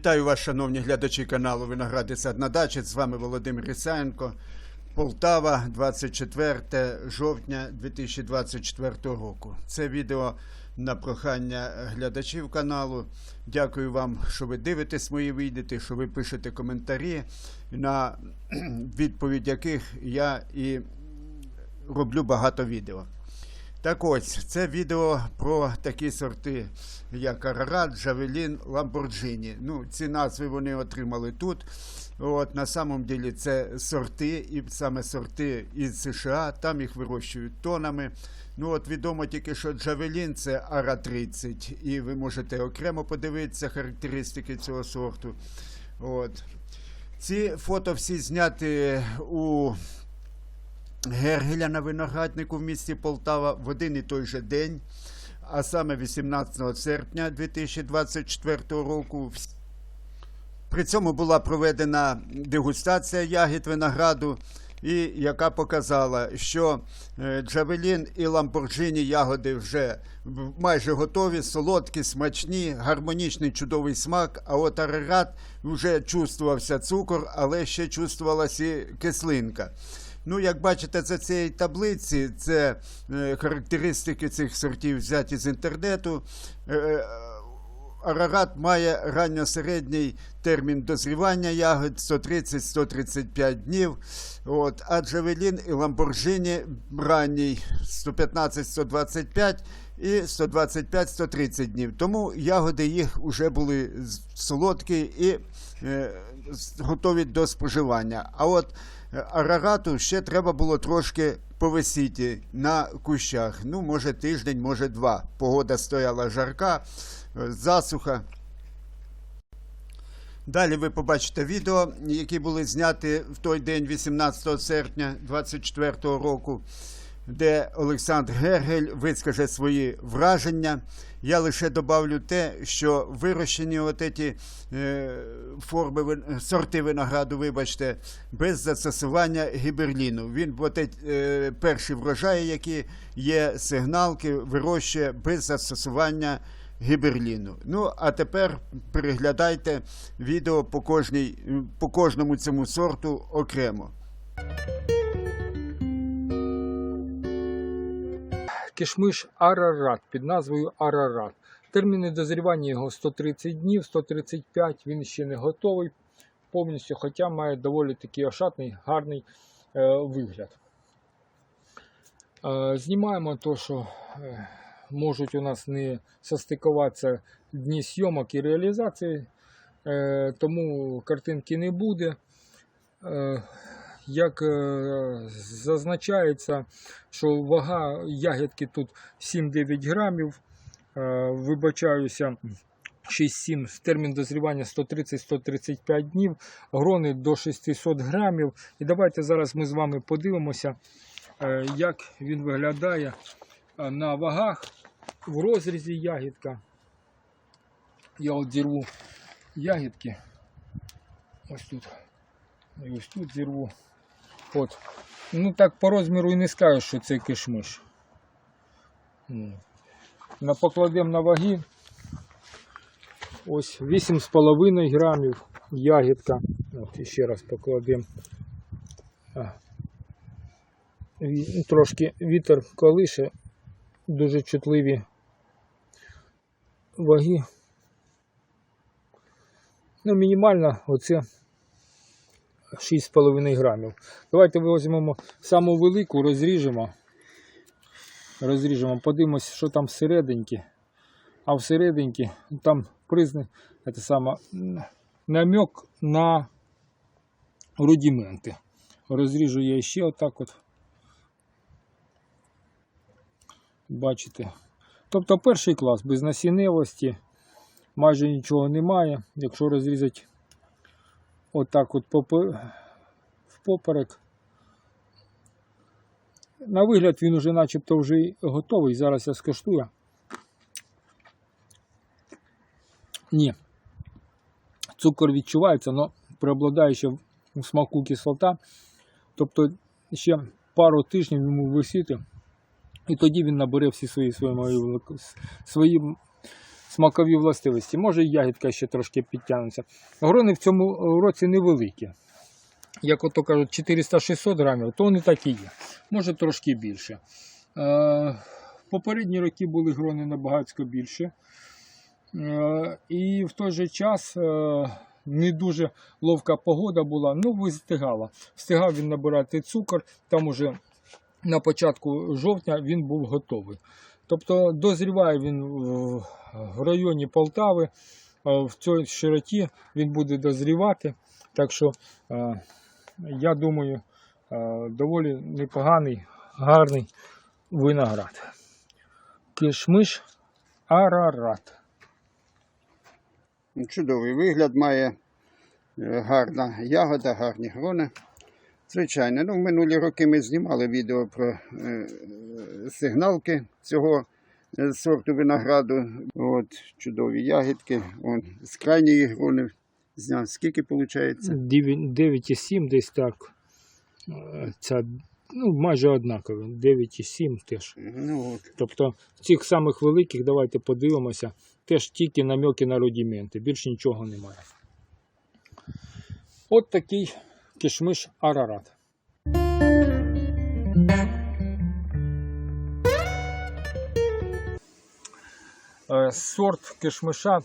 Вітаю вас, шановні глядачі каналу Виногради Сад на дачі. З вами Володимир Ісаєнко. Полтава, 24 жовтня 2024 року. Це відео на прохання глядачів каналу. Дякую вам, що ви дивитесь мої відео, що ви пишете коментарі, на відповідь яких я і роблю багато відео. Так ось, це відео про такі сорти, як Арарат, Джавелін, Ламборджині. Ну, ці назви вони отримали тут. От, на самом ділі це сорти, і саме сорти із США, там їх вирощують тонами. Ну от відомо тільки, що Джавелін це Ара 30, і ви можете окремо подивитися характеристики цього сорту. От. Ці фото всі зняті у Гергеля на винограднику в місті Полтава в один і той же день, а саме 18 серпня 2024 року. При цьому була проведена дегустація ягід винограду, і яка показала, що е, Джавелін і Ламборджині ягоди вже майже готові, солодкі, смачні, гармонічний чудовий смак. А от арарат вже чувствувався цукор, але ще чувствувалася і кислинка. Ну, як бачите, за цієї таблиці, це е, характеристики цих сортів взяті з інтернету. Е, е, Арарат має ранньосередній термін дозрівання ягод 130-135 днів. От, а Джавелін і Ламборджині ранній 115-125 і 125-130 днів. Тому ягоди їх вже були солодкі і е, готові до споживання. А от арарату ще треба було трошки повисіти на кущах. Ну, може тиждень, може два. Погода стояла жарка, е, засуха. Далі ви побачите відео, які були зняті в той день, 18 серпня 2024 року, де Олександр Гергель вискаже свої враження. Я лише добавлю те, що вирощені от ці е, форми сорти винограду, вибачте, без застосування гіберліну. Він от ці, е, перші врожаї, які є сигналки, вирощує без застосування гіберліну. Ну, а тепер переглядайте відео по, кожній, по кожному цьому сорту окремо. Кишмиш Арарат під назвою Арарат. Терміни дозрівання його 130 днів, 135, він ще не готовий повністю, хоча має доволі такий ошатний, гарний е, вигляд. Е, знімаємо то, що е, можуть у нас не состикуватися дні зйомок і реалізації, е, тому картинки не буде. Е, як е, зазначається, що вага ягідки тут 7-9 грамів. Е, Вибачаюся, 6-7 термін дозрівання 130-135 днів, грони до 600 грамів. І давайте зараз ми з вами подивимося, е, як він виглядає на вагах в розрізі ягідка. Я от зірву ягідки. Ось тут. І ось тут зірву. От. Ну так по розміру і не скажеш, що це кишмиш. Покладемо на ваги. Ось 8,5 грамів ягідка. От ще раз покладемо. Трошки вітер колише, дуже чутливі ваги. Ну, мінімально оце 6,5 грамів. Давайте візьмемо саму велику, розріжемо. Розріжемо, подивимось, що там всерединки. А всерединки там призна, це саме, намек на рудименти. Розріжу я ще отак от. Бачите. Тобто перший клас без насінневості, майже нічого немає. Якщо розрізати отак от попе- впоперек. На вигляд він уже начебто вже готовий. Зараз я скоштую. Ні. Цукор відчувається, але преобладає ще в смаку кислота. Тобто ще пару тижнів йому висіти, і тоді він набере всі свої свої, свої смакові властивості. Може, і ягідка ще трошки підтягнеться. Грони в цьому році невеликі. Як ото кажуть, 400-600 грамів, то вони так і є. Може трошки більше. Е, попередні роки були грони набагато більше. Е, і в той же час е, не дуже ловка погода була, ну вистигала. Встигав він набирати цукор, там уже на початку жовтня він був готовий. Тобто дозріває він в- районі Полтави, в цій широті він буде дозрівати. Так що е, я думаю, е, доволі непоганий, гарний виноград. Кишмиш Арарат. Чудовий вигляд має е, гарна ягода, гарні грони. Звичайно, ну, в минулі роки ми знімали відео про е, е, сигналки цього е, сорту винограду. От, чудові ягідки. Вон, з крайньої грони зняв. Скільки виходить? 9,7 десь так. Е, Ця ну, майже однаково. 9,7 теж. Ну, от. Тобто в цих самих великих, давайте подивимося, теж тільки намеки на рудименти, більше нічого немає. От такий кишмиш Арарат. Е, Сорт кишмиша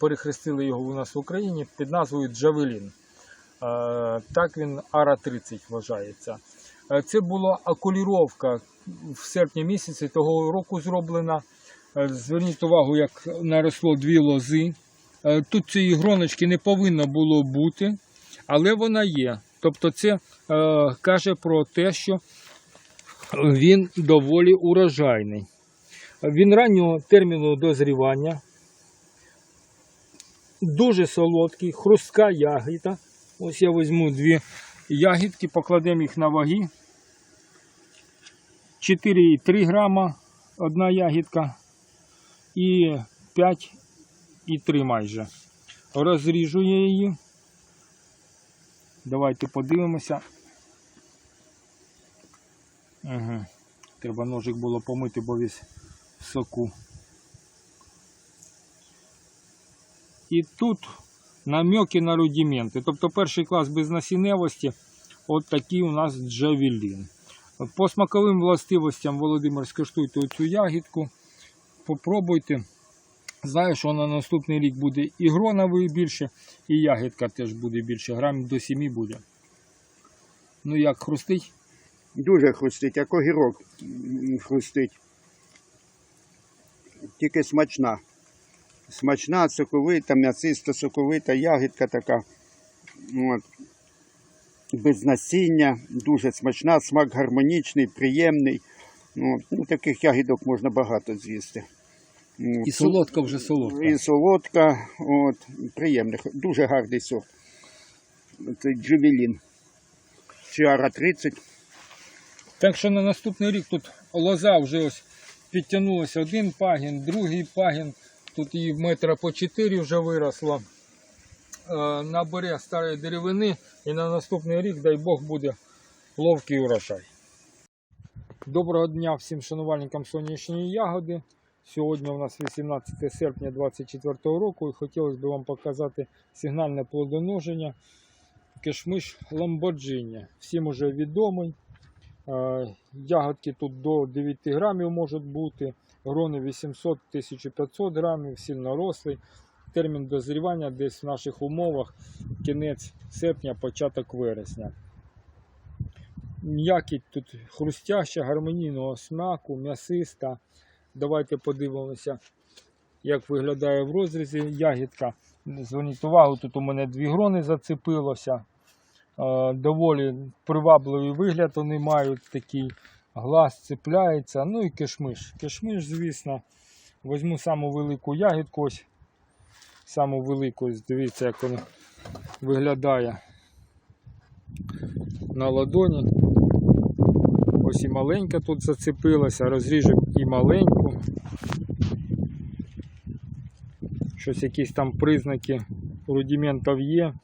перехрестили його у нас в Україні під назвою Джавелін. Е, Так він Ара 30 вважається. Е, Це була окуліровка в серпні місяці того року зроблена. Зверніть увагу, як наросло дві лози. Тут цієї гроночки не повинно було бути, але вона є. Тобто це е, каже про те, що він доволі урожайний. Він раннього терміну дозрівання, дуже солодкий, хрустка ягіда. Ось я візьму дві ягідки, покладемо їх на ваги. 4,3 грама одна ягідка і 5,3 майже. Розріжу я її. Давайте подивимося. Угу. Треба ножик було помити, бо весь соку. І тут намеки на рудименти. Тобто перший клас без насінневості, от такий у нас джавелін. По смаковим властивостям Володимир скуштуйте цю ягідку. Попробуйте. Знаю, що на наступний рік буде і гроновий більше, і ягідка теж буде більше. Грамів до 7 буде. Ну як хрустить? Дуже хрустить, як огірок хрустить. Тільки смачна. Смачна, соковита, м'ясиста, соковита, ягідка така. От. Без насіння, дуже смачна, смак гармонічний, приємний. Ну, таких ягідок можна багато з'їсти. І солодка вже солодка. І солодка, от, приємний, дуже гарний сорт. Це джувелін. Чиара 30. Так що на наступний рік тут лоза вже ось підтягнулася один пагін, другий пагін. Тут її метра по 4 вже виросло. Е, Набере старої деревини і на наступний рік, дай Бог, буде ловкий урожай. Доброго дня всім шанувальникам сонячної ягоди. Сьогодні у нас 18 серпня 2024 року і хотілося б вам показати сигнальне плодоношення кишмиш Ламборджині. Всім уже відомий. Е, Ягодки тут до 9 грамів можуть бути, грони 800-1500 грамів, сильно рослий. Термін дозрівання десь в наших умовах кінець серпня, початок вересня. М'якіть тут хрустяща, гармонійного смаку, м'ясиста. Давайте подивимося, як виглядає в розрізі ягідка. Зверніть увагу, тут у мене дві грони зацепилося. Е, доволі привабливий вигляд вони мають такий. Глаз цепляється. Ну і кишмиш. Кишмиш, звісно. Візьму саму велику ягідку. Саму велику, дивіться, як вона виглядає на ладоні. Ось і маленька тут зацепилася, розріжу і маленьку. Щось якісь там признаки рудиментів є.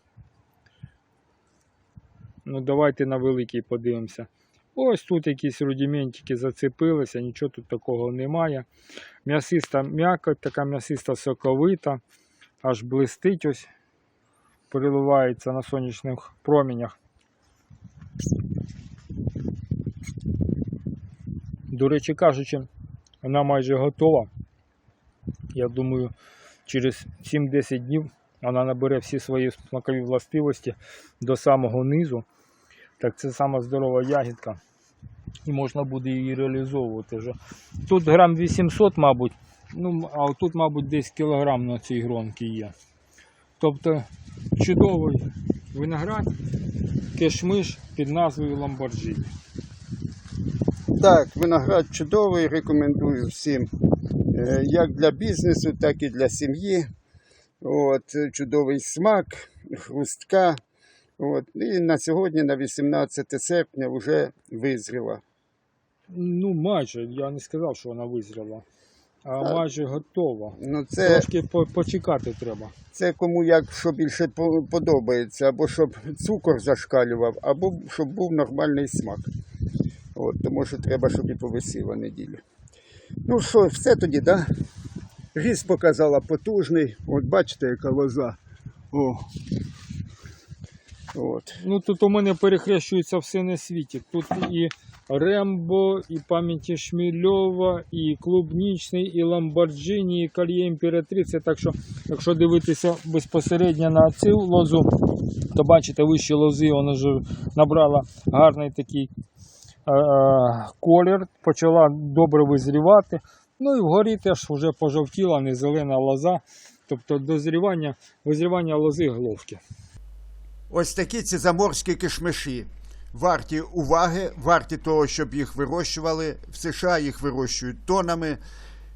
Ну, давайте на великий подивимося. Ось тут якісь рудиментики зацепилися, нічого тут такого немає. М'ясиста м'якоть, така м'ясиста соковита, аж блистить ось, переливається на сонячних промінях. До речі кажучи, вона майже готова. Я думаю, через 7-10 днів вона набере всі свої смакові властивості до самого низу. Так це сама здорова ягідка. І можна буде її реалізовувати вже. Тут грам 800, мабуть. Ну, а тут, мабуть, десь кілограм на цій гронці є. Тобто чудовий виноград, кешмиш під назвою Ламборджині. Так, виноград чудовий, рекомендую всім. Е, Як для бізнесу, так і для сім'ї. От, чудовий смак, хрустка. От, і на сьогодні, на 18 серпня, вже визріла. Ну, майже, я не сказав, що вона визріла. А майже готова. Ну, це, Трошки по- почекати треба. це кому як що більше подобається, або щоб цукор зашкалював, або щоб був нормальний смак. От, тому що треба, щоб і повисіла неділю. Ну що, все тоді? Да? Ріс показала потужний. От бачите, яка лоза. О. От. Ну тут у мене перехрещується все на світі. Тут і Рембо, і пам'яті Шмільова, і Клубнічний, і Ламборджині, і Кольє Імператриці. Так що, якщо дивитися безпосередньо на цю лозу, то бачите, вищі лози вона вже набрала гарний такий колір, почала добре визрівати. Ну і вгорі теж вже пожовтіла, не зелена лоза. Тобто дозрівання, визрівання лози головки. Ось такі ці заморські кишмиші. Варті уваги, варті того, щоб їх вирощували. В США їх вирощують тонами.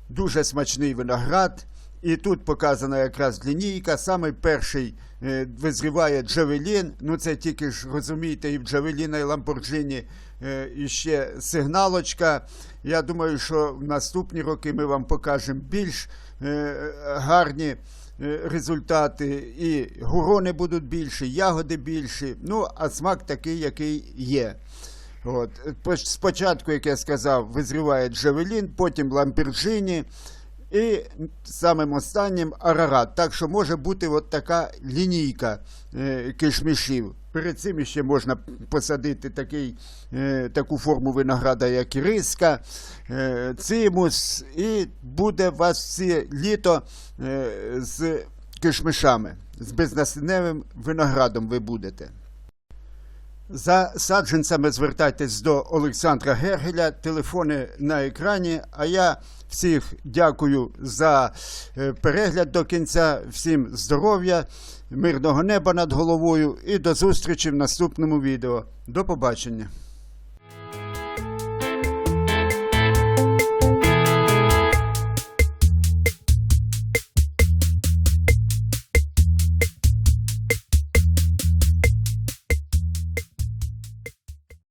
Дуже смачний виноград. І тут показана якраз лінійка. Саме перший е, визріває Джавелін. Ну це тільки ж розумієте, і в Джавеліна, і Ламборджині е, і ще сигналочка. Я думаю, що в наступні роки ми вам покажемо більш е, гарні е, результати. І гурони будуть більші, ягоди більші. Ну, а смак такий, який є. От. Спочатку, як я сказав, визріває Джавелін, потім Ламберджині і самим останнім Арарат. Так що може бути от така лінійка е, кишмішів. Перед цим ще можна посадити такий, е, таку форму винограда, як іриска, е, цимус, і буде у вас всі літо з кишмишами, з безнасінневим виноградом ви будете. За саджанцями звертайтесь до Олександра Гергеля, телефони на екрані. А я всіх дякую за е, перегляд до кінця. Всім здоров'я, мирного неба над головою і до зустрічі в наступному відео. До побачення.